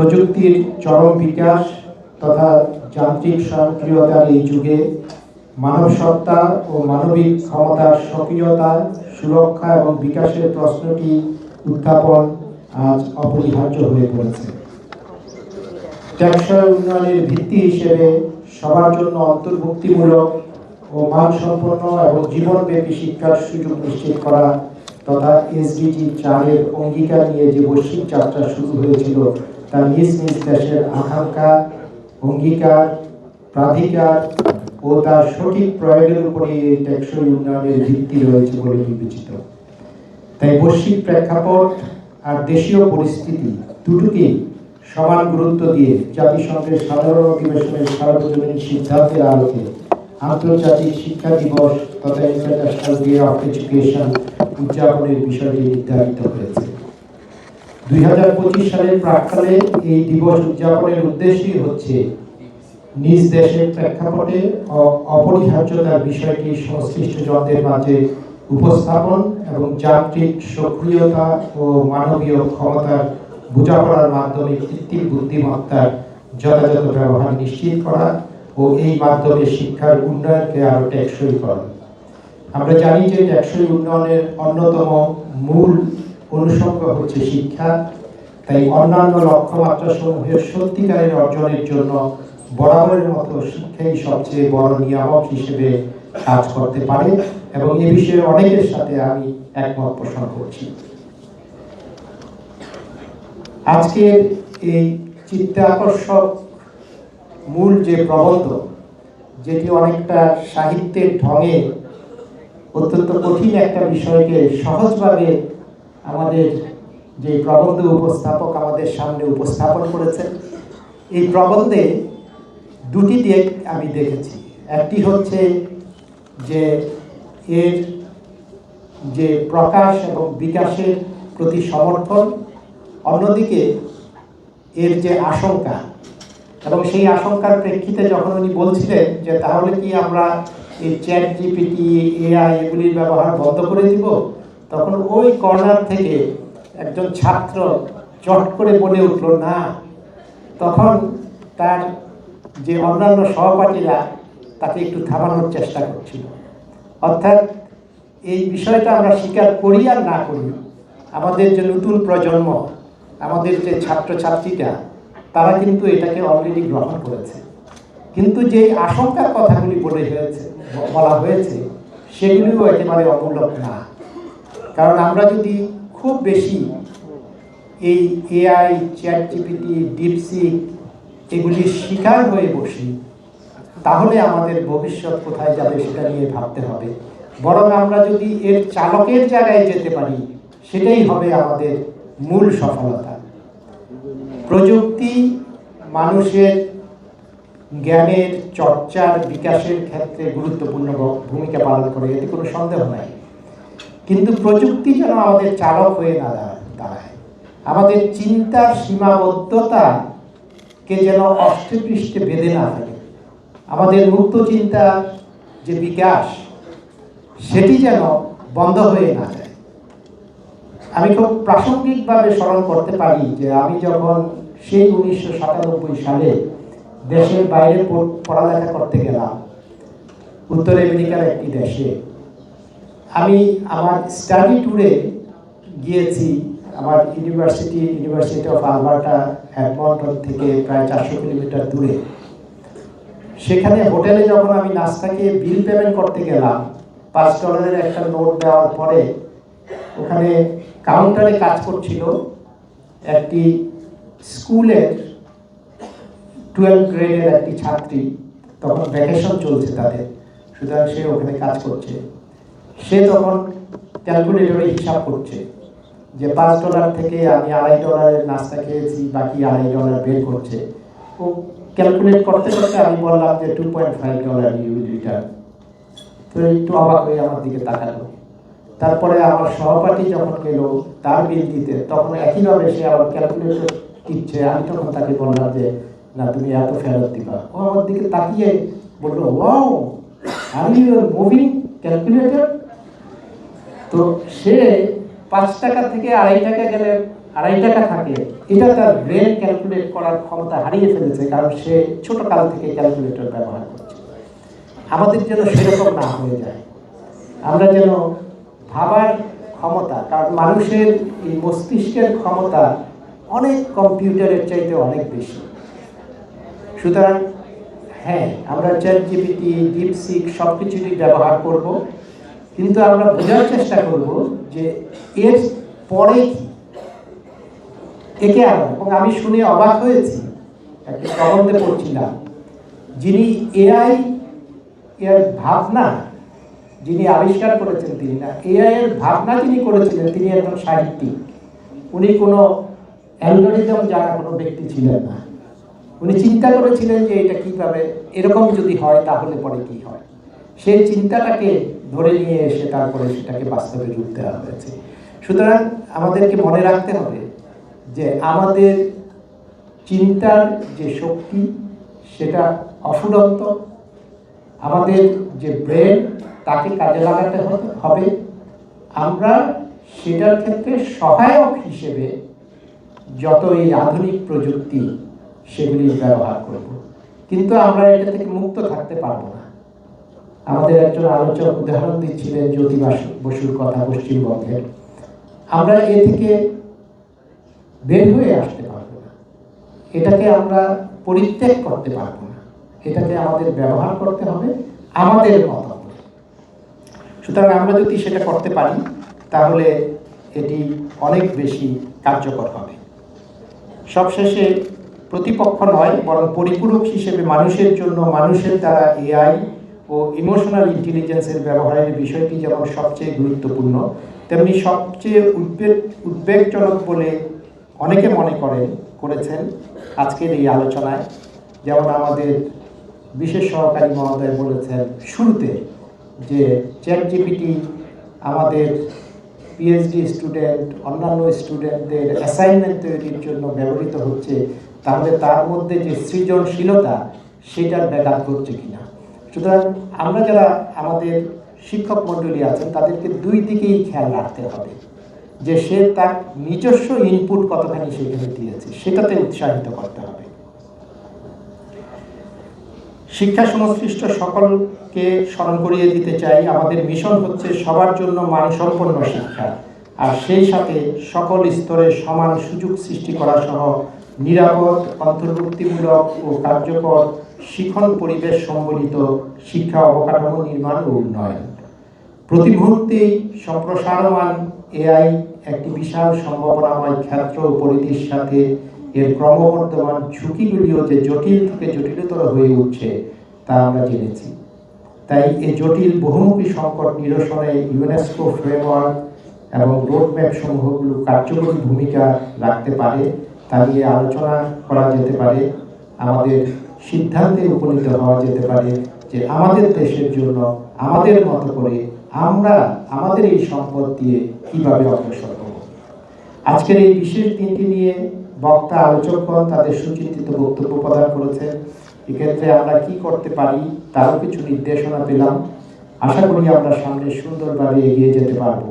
প্রযুক্তির চরম বিকাশ তথা যান্ত্রিক স্বয়ংক্রিয়তার এই যুগে মানব সত্তা ও মানবিক ক্ষমতার সক্রিয়তা, সুরক্ষা এবং বিকাশের প্রশ্নটি উত্থাপন আজ অপরিহার্য হয়ে পড়েছে। টেকসই উন্নয়নের ভিত্তি হিসেবে সবার জন্য অন্তর্ভুক্তিমূলক ও মানসম্পন্ন এবং জীবনব্যাপী শিক্ষার সুযোগ নিশ্চিত করা তথা এসডিজি চারের অঙ্গীকার নিয়ে যে বৈশ্বিক যাত্রা শুরু হয়েছিল তা নিজ দেশের আকাঙ্ক্ষা, অঙ্গীকার, প্রাধিকার ও তার সঠিক প্রয়োগের উপরে টেকসই উন্নয়নের ভিত্তি রয়েছে বলে বিবেচিত। তাই বৈশ্বিক প্রেক্ষাপট আর দেশীয় পরিস্থিতি দুটোকেই সমান গুরুত্ব দিয়ে জাতিসংঘের সাধারণ অধিবেশনের সার্বজনীন সিদ্ধান্তের আলোকে আন্তর্জাতিক শিক্ষা দিবস তথা ইন্টারন্যাশনাল ডে অফ এডুকেশন উদযাপনের বিষয়টি নির্ধারিত হয়েছে। দুই হাজার পঁচিশ সালের প্রাক্কালে এই দিবস উদযাপনের উদ্দেশ্যই হচ্ছে নিজ দেশের প্রেক্ষাপটে অপরিহার্যতার বিষয়টি সংশ্লিষ্ট জনদের মাঝে উপস্থাপন এবং যান্ত্রিক সক্রিয়তা ও মানবীয় ক্ষমতার বোঝাপড়ার মাধ্যমে কৃত্রিম বুদ্ধিমত্তার যথাযথ ব্যবহার নিশ্চিত করা ও এই মাধ্যমে শিক্ষার উন্নয়নকে আরও টেকসই করা। আমরা জানি যে টেকসই উন্নয়নের অন্যতম মূল অনুষঙ্গ হচ্ছে শিক্ষা। তাই অন্যান্য লক্ষ্যমাত্রা সমূহের সত্যিকারের অর্জনের জন্য বরাবরের মতো শিক্ষাই সবচেয়ে বড় নিয়ামক হিসেবে কাজ করতে পারে এবং এ বিষয়ে অনেকের সাথে আমি একমত পোষণ করছি। আজকের এই চিত্তাকর্ষক মূল যে প্রবন্ধ, যেটি অনেকটা সাহিত্যের ঢঙে অত্যন্ত কঠিন একটা বিষয়কে সহজভাবে আমাদের যে প্রবন্ধ উপস্থাপক আমাদের সামনে উপস্থাপন করেছেন, এই প্রবন্ধে দুটি দিক আমি দেখেছি। একটি হচ্ছে যে এর যে প্রকাশ এবং বিকাশের প্রতি সমর্থন, অন্যদিকে এর যে আশঙ্কা, এবং সেই আশঙ্কার প্রেক্ষিতে যখন উনি বলছিলেন যে তাহলে কি আমরা এই চ্যাট জিপিটি, এআই এগুলির ব্যবহার বন্ধ করে দিব? তখন ওই কর্নার থেকে একজন ছাত্র চট করে বলে উঠল, না। তখন তার যে অন্যান্য সহপাঠীরা তাকে একটু থামানোর চেষ্টা করছিল। অর্থাৎ এই বিষয়টা আমরা স্বীকার করি আর না করি, আমাদের যে নতুন প্রজন্ম, আমাদের যে ছাত্রছাত্রীরা, তারা কিন্তু এটাকে অলরেডি গ্রহণ করেছে। কিন্তু যে আশঙ্কার কথাগুলি বলে হয়েছে, বলা হয়েছে, সেগুলিও একেবারে অমূলক না। কারণ আমরা যদি খুব বেশি এই এআই চ্যাট জিপিটি ডিপসিক এগুলির শিকার হয়ে বসি, তাহলে আমাদের ভবিষ্যৎ কোথায় যাবে সেটা নিয়ে ভাবতে হবে। বরং আমরা যদি এর চালকের জায়গায় যেতে পারি, সেটাই হবে আমাদের মূল সফলতা। প্রযুক্তি মানুষের জ্ঞানের, চর্চার, বিকাশের ক্ষেত্রে গুরুত্বপূর্ণ ভূমিকা পালন করে, এতে কোনো সন্দেহ নাই। কিন্তু প্রযুক্তি যেন আমাদের চালক হয়ে না দাঁড়ায়- আমাদের চিন্তার সীমাবদ্ধতাকে যেন অষ্টপৃষ্ঠে বেঁধে না থাকে আমাদের মুক্ত চিন্তার যে বিকাশ, সেটি যেন বন্ধ হয়ে না যায়। আমি খুব প্রাসঙ্গিকভাবে স্মরণ করতে পারি যে আমি যখন সেই উনিশশো সাতানব্বই সালে দেশের বাইরে পড়ালেখা করতে গেলাম, উত্তর আমেরিকার একটি দেশে। আমি আমার স্টাডি ট্যুরে গিয়েছি, আমার university university of Alberta Edmonton থেকে প্রায় চারশো কিলোমিটার দূরে। সেখানে হোটেলে যখন আমি নাস্তাকে বিল পেমেন্ট করতে গেলাম, পাঁচ ডলারের একটা নোট দেওয়ার পরে, ওখানে কাউন্টারে কাজ করছিল একটি স্কুলের টুয়েলভ গ্রেডের একটি ছাত্রী। তখন ভ্যাকেশন চলছে তাদের, সুতরাং সে ওখানে কাজ করছে। সে তখন ক্যালকুলেটরে হিসাব করছে যে পাঁচ ডলার থেকে আমি আড়াই ডলারের নাস্তা খেয়েছি, বাকি আড়াই ডলার বের করছে। ও ক্যালকুলেট করতে করতে আমি বললাম যে two point five dollar you return তো একটু অবাক হয়ে আমার দিকে তাকালো। তারপরে আমার সহপাঠী যখন গেল, তার বিল দিতে, তখন একইভাবে সে আবার ক্যালকুলেটর টিপছে আমি তখন তাকে বললাম যে, না, তুমি এত ফেরত দিবা। ও আমার দিকে তাকিয়ে বলল, ওয়াও, আমি মুভিং ক্যালকুলেটর তো সে পাঁচ টাকা থেকে আড়াই টাকা গেলে আড়াই টাকা থাকে। এটা তার ব্রেন ক্যালকুলেট করার ক্ষমতা হারিয়ে ফেলেছে, কারণ সে ছোট কাল থেকে ক্যালকুলেটর ব্যবহার করছে। আমাদের যেন সেরকম না হয়ে যায়। আমরা যেন ভাবার ক্ষমতা, কারণ মানুষের এই মস্তিষ্কের ক্ষমতা অনেক কম্পিউটারের চাইতে অনেক বেশি। সুতরাং হ্যাঁ আমরা চ্যাট জিপিটি ডিপসিক সব কিছুরই ব্যবহার করব। কিন্তু আমরা বোঝার চেষ্টা করব যে এর পরে একে আর? এবং আমি শুনে অবাক হয়েছি, একটা প্রবন্ধে পড়ছিলাম, যিনি এআই এর ভাবনা যিনি আবিষ্কার করেছেন তিনি না, এআই এর ভাবনা যিনি করেছিলেন, তিনি একজন সাহিত্যিক। উনি কোনো অ্যালগোরিদম জানা কোনো ব্যক্তি ছিলেন না। উনি চিন্তা করেছিলেন যে এটা কীভাবে, এরকম যদি হয় তাহলে পরে কি হয়? সেই চিন্তাটাকে ধরে নিয়ে এসে তারপরে সেটাকে বাস্তবে রূপ দেওয়া হয়েছে। সুতরাং আমাদেরকে মনে রাখতে হবে যে আমাদের চিন্তার যে শক্তি, সেটা অফুরন্ত আমাদের যে ব্রেন, তাকে কাজে লাগাতে হবে। আমরা সেটার ক্ষেত্রে সহায়ক হিসেবে যত এই আধুনিক প্রযুক্তি সেগুলি ব্যবহার করব। কিন্তু আমরা এটা থেকে মুক্ত থাকতে পারব না। আমাদের একজন আলোচক উদাহরণ দিচ্ছিলেন জ্যোতি বসুর কথা পশ্চিমবঙ্গের আমরা এ থেকে বের হয়ে আসতে পারব না। এটাকে আমরা পরিত্যাগ করতে পারব না। এটাকে আমাদের ব্যবহার করতে হবে আমাদের মতো। সুতরাং আমরা যদি সেটা করতে পারি, তাহলে এটি অনেক বেশি কার্যকর হবে। সবশেষে প্রতিপক্ষ নয়, বরং পরিপূরক হিসেবে মানুষের জন্য মানুষের দ্বারা এআই ও ইমোশনাল ইন্টেলিজেন্সের ব্যবহারের বিষয়টি যেমন সবচেয়ে গুরুত্বপূর্ণ, তেমনি সবচেয়ে উদ্বেগ, উদ্বেগজনক বলে অনেকে মনে করেন, করেছেন আজকের এই আলোচনায়। যেমন আমাদের বিশেষ সহকারী মহোদয় বলেছেন শুরুতে যে চ্যাট জিপিটি আমাদের পিএইচডি স্টুডেন্ট অন্যান্য স্টুডেন্টদের অ্যাসাইনমেন্ট তৈরির জন্য ব্যবহৃত হচ্ছে, তাহলে তার মধ্যে যে সৃজনশীলতা, সেটার ব্যাঘাত ঘটছে কিনা? সুতরাং আমরা যারা আমাদের শিক্ষক মণ্ডলী আছেন, তাদেরকে দুই দিকেই খেয়াল রাখতে হবে যে সে তার নিজস্ব ইনপুট কতখানি সেখানে দিয়েছে, সেটাতে উৎসাহিত করতে হবে। শিক্ষা সংশ্লিষ্ট সকলকে স্মরণ করিয়ে দিতে চাই, আমাদের মিশন হচ্ছে সবার জন্য মানসম্পন্ন শিক্ষা, আর সেই সাথে সকল স্তরে সমান সুযোগ সৃষ্টি করা সহ নিরাপদ, অন্তর্ভুক্তিমূলক ও কার্যকর শিখন পরিবেশ সম্বলিত শিক্ষা অবকাঠামো নির্মাণ ও উন্নয়ন। প্রতি মুহূর্তেই সম্প্রসারণমান এআই একটি বিশাল সম্ভাবনাময় ক্ষেত্র পরিধির সাথে এর ক্রমবর্ধমান ঝুঁকিগুলিও যে জটিল থেকে জটিলতর হয়ে উঠছে, তা আমরা জেনেছি। তাই এই জটিল বহুমুখী সংকট নিরসনে ইউনেস্কো ফ্রেমওয়ার্ক এবং রোডম্যাপ সমূহগুলো কার্যকরী ভূমিকা রাখতে পারে, তা নিয়ে আলোচনা করা যেতে পারে। আমাদের সিদ্ধান্তে উপনীত হওয়া যেতে পারে যে আমাদের দেশের জন্য, আমাদের মতো করে আমরা আমাদের এই সম্পদ দিয়ে কীভাবে অগ্রসর হব? আজকের এই বিশেষ দিনটি নিয়ে বক্তা আলোচকগণ তাদের সুচিন্তিত বক্তব্য প্রদান করেছেন। এক্ষেত্রে আমরা কি করতে পারি তারও কিছু নির্দেশনা পেলাম। আশা করি আমরা সামনে সুন্দরভাবে এগিয়ে যেতে পারব।